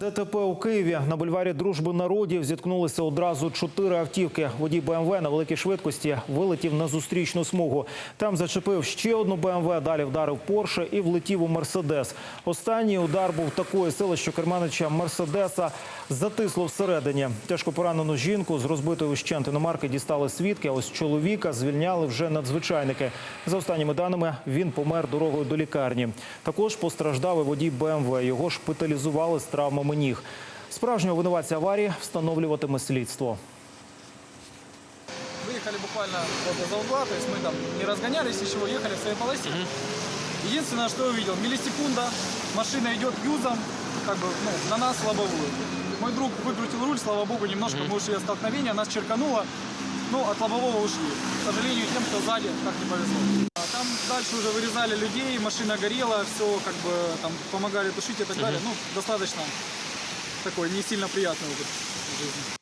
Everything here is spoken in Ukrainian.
ДТП у Києві на бульварі Дружби народів зіткнулися одразу чотири автівки. Водій БМВ на великій швидкості вилетів на зустрічну смугу. Там зачепив ще одну БМВ, далі вдарив Порше і влетів у Мерседес. Останній удар був такої сили, що керманича Мерседеса затисло всередині. Тяжко поранену жінку з розбитої ущент іномарки дістали свідки. А ось чоловіка звільняли вже надзвичайники. За останніми даними, він помер дорогою до лікарні. Також постраждав і водій БМВ. Його шпиталізували з травмами ніг. Справжнього винуватця аварії встановлюватиме слідство. Выехали буквально вот из-за угла, то есть мы там не разгонялись, ничего, ехали в своей полосе. Единственное, что я увидел, миллисекунда, машина идет юзом, как бы, ну, на нас в лобовую. Мой друг выкрутил руль, слава богу, немножко мы ушли от столкновения, нас черкануло, ну, от лобового ушли. К сожалению, тем, кто сзади, так не повезло. А Там дальше уже вырезали людей, машина горела, все как бы там помогали тушить и так далее. Ну, достаточно такой не сильно приятный опыт в жизни.